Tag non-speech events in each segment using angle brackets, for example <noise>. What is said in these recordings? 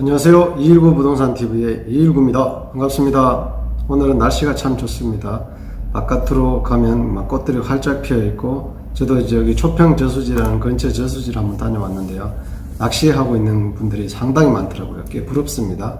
안녕하세요. 219 부동산 TV의 219입니다. 반갑습니다. 오늘은 날씨가 참 좋습니다. 바깥으로 가면 막 꽃들이 활짝 피어 있고 저도 여기 초평 저수지라는 근처 저수지를 한번 다녀왔는데요. 낚시하고 있는 분들이 상당히 많더라고요. 꽤 부럽습니다.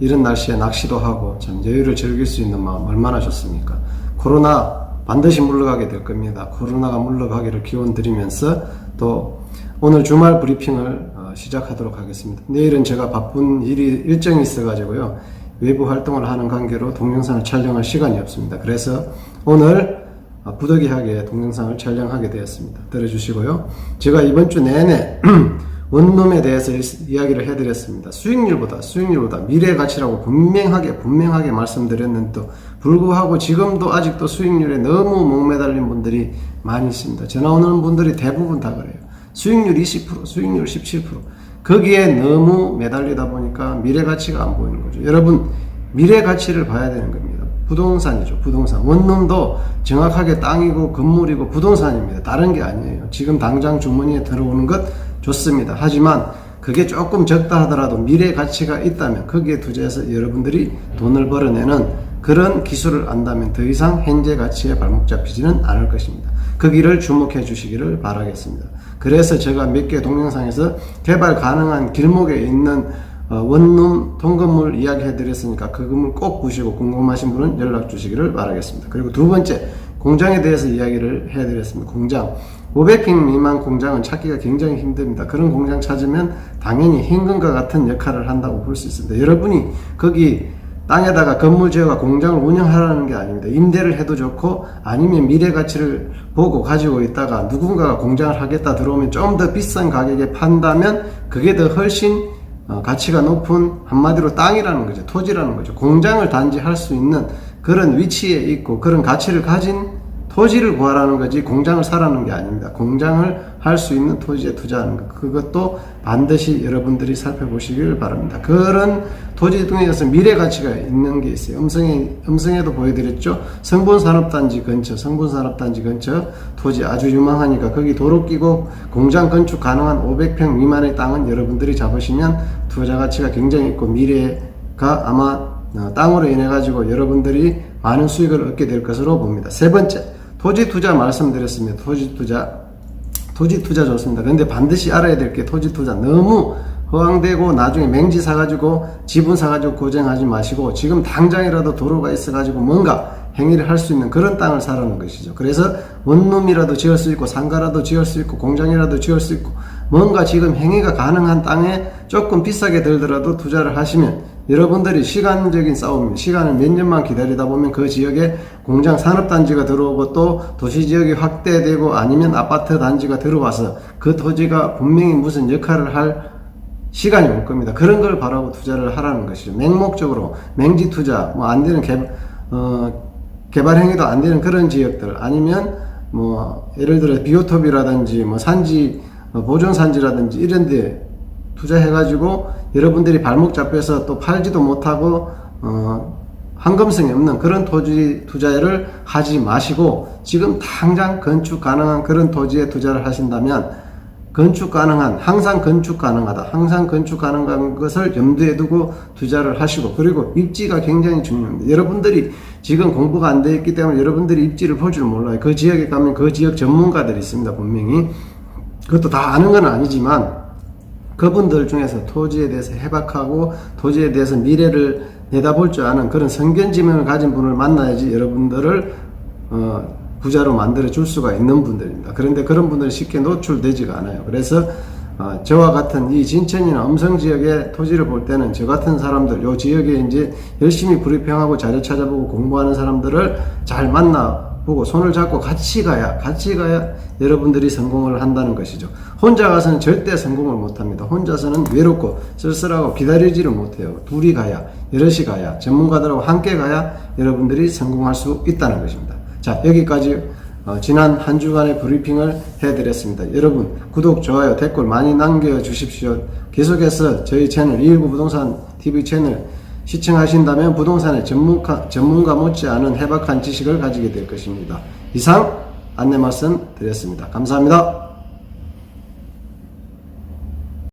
이런 날씨에 낚시도 하고 참 여유를 즐길 수 있는 마음 얼마나 좋습니까? 코로나 반드시 물러가게 될 겁니다. 코로나가 물러가기를 기원 드리면서 또 오늘 주말 브리핑을 어, 시작하도록 하겠습니다. 내일은 제가 바쁜 일이 일정이 있어가지고요. 외부 활동을 하는 관계로 동영상을 촬영할 시간이 없습니다. 그래서 오늘 어, 부득이하게 동영상을 촬영하게 되었습니다. 들어주시고요. 제가 이번 주 내내 <clears throat> 원룸에 대해서 이야기를 해드렸습니다. 수익률보다 수익률보다 미래 가치라고 분명하게 분명하게 말씀드렸는데도 불구하고 지금도 아직도 수익률에 너무 목매달린 분들이 많이 있습니다. 전화 오는 분들이 대부분 다 그래요. 수익률 20%, 수익률 17%. 거기에 너무 매달리다 보니까 미래 가치가 안 보이는 거죠. 여러분 미래 가치를 봐야 되는 겁니다. 부동산이죠. 부동산. 원룸도 정확하게 땅이고 건물이고 부동산입니다. 다른 게 아니에요. 지금 당장 주머니에 들어오는 것 좋습니다. 하지만 그게 조금 적다 하더라도 미래 가치가 있다면 거기에 투자해서 여러분들이 돈을 벌어내는 그런 기술을 안다면 더 이상 현재 가치에 발목 잡히지는 않을 것입니다. 그 길을 주목해 주시기를 바라겠습니다. 그래서 제가 몇 개 동영상에서 개발 가능한 길목에 있는 어, 원룸 통건물 이야기 해 드렸으니까 그 건물 꼭 보시고 궁금하신 분은 연락 주시기를 바라겠습니다. 그리고 두 번째 공장에 대해서 이야기를 해 드렸습니다. 공장 500평 미만 공장은 찾기가 굉장히 힘듭니다. 그런 공장 찾으면 당연히 현금과 같은 역할을 한다고 볼 수 있습니다. 여러분이 거기 땅에다가 건물 지어가 공장을 운영하라는 게 아닙니다. 임대를 해도 좋고 아니면 미래 가치를 보고 가지고 있다가 누군가가 공장을 하겠다 들어오면 좀 더 비싼 가격에 판다면 그게 더 훨씬 어, 가치가 높은 한마디로 땅이라는 거죠. 토지라는 거죠. 공장을 단지 할 수 있는 그런 위치에 있고 그런 가치를 가진 토지를 구하라는 거지 공장을 사라는 게 아닙니다. 공장을 할 수 있는 토지에 투자하는 것. 그것도 반드시 여러분들이 살펴보시길 바랍니다. 그런 토지 중에서 미래 가치가 있는 게 있어요. 음성에, 음성에도 보여드렸죠. 성분산업단지 근처, 성분산업단지 근처 토지 아주 유망하니까 거기 도로 끼고 공장 건축 가능한 500평 미만의 땅은 여러분들이 잡으시면 투자 가치가 굉장히 있고 미래가 아마 어, 땅으로 인해 가지고 여러분들이 많은 수익을 얻게 될 것으로 봅니다. 세 번째, 토지 투자 말씀드렸습니다. 토지 투자. 토지 투자 좋습니다. 그런데 반드시 알아야 될 게 토지 투자 너무 허황되고 나중에 맹지 사가지고 지분 사가지고 고생하지 마시고 지금 당장이라도 도로가 있어가지고 뭔가 행위를 할 수 있는 그런 땅을 사라는 것이죠. 그래서 원룸이라도 지을 수 있고 상가라도 지을 수 있고 공장이라도 지을 수 있고 뭔가 지금 행위가 가능한 땅에 조금 비싸게 들더라도 투자를 하시면 여러분들이 시간적인 싸움입니다. 시간을 몇 년만 기다리다 보면 그 지역에 공장 산업단지가 들어오고 또 도시지역이 확대되고 아니면 아파트 단지가 들어와서 그 토지가 분명히 무슨 역할을 할 시간이 올 겁니다. 그런 걸 바라고 투자를 하라는 것이죠. 맹목적으로 맹지 투자, 뭐 안 되는 개, 어, 개발 행위도 안 되는 그런 지역들 아니면 뭐 예를 들어 비오톱이라든지 뭐 산지 어, 보존 산지라든지 이런 데 투자해가지고 여러분들이 발목 잡혀서 또 팔지도 못하고 어, 황금성이 없는 그런 토지 투자를 하지 마시고 지금 당장 건축 가능한 그런 토지에 투자를 하신다면 건축 가능한 항상 건축 가능하다. 항상 건축 가능한 것을 염두에 두고 투자를 하시고 그리고 입지가 굉장히 중요합니다. 여러분들이 지금 공부가 안 되어 있기 때문에 여러분들이 입지를 볼 줄 몰라요. 그 지역에 가면 그 지역 전문가들이 있습니다 분명히. 그것도 다 아는 건 아니지만 그분들 중에서 토지에 대해서 해박하고 토지에 대해서 미래를 내다볼 줄 아는 그런 성견지명을 가진 분을 만나야지 여러분들을 어, 부자로 만들어 줄 수가 있는 분들입니다. 그런데 그런 분들이 쉽게 노출되지가 않아요. 그래서 어, 저와 같은 이 진천이나 음성 지역의 토지를 볼 때는 저 같은 사람들, 요 지역에 이제 열심히 브리핑하고 자료 찾아보고 공부하는 사람들을 잘 만나 보고 손을 잡고 같이 가야, 같이 가야 여러분들이 성공을 한다는 것이죠. 혼자 가서는 절대 성공을 못 합니다. 혼자서는 외롭고 쓸쓸하고 기다리지를 못해요. 둘이 가야, 여럿이 가야, 전문가들하고 함께 가야 여러분들이 성공할 수 있다는 것입니다. 자, 여기까지 어, 지난 한 주간의 브리핑을 해드렸습니다. 여러분 구독, 좋아요, 댓글 많이 남겨주십시오. 계속해서 저희 채널 219 부동산 TV 채널 시청하신다면 부동산의 전문가, 전문가 못지않은 해박한 지식을 가지게 될 것입니다. 이상 안내 말씀 드렸습니다. 감사합니다.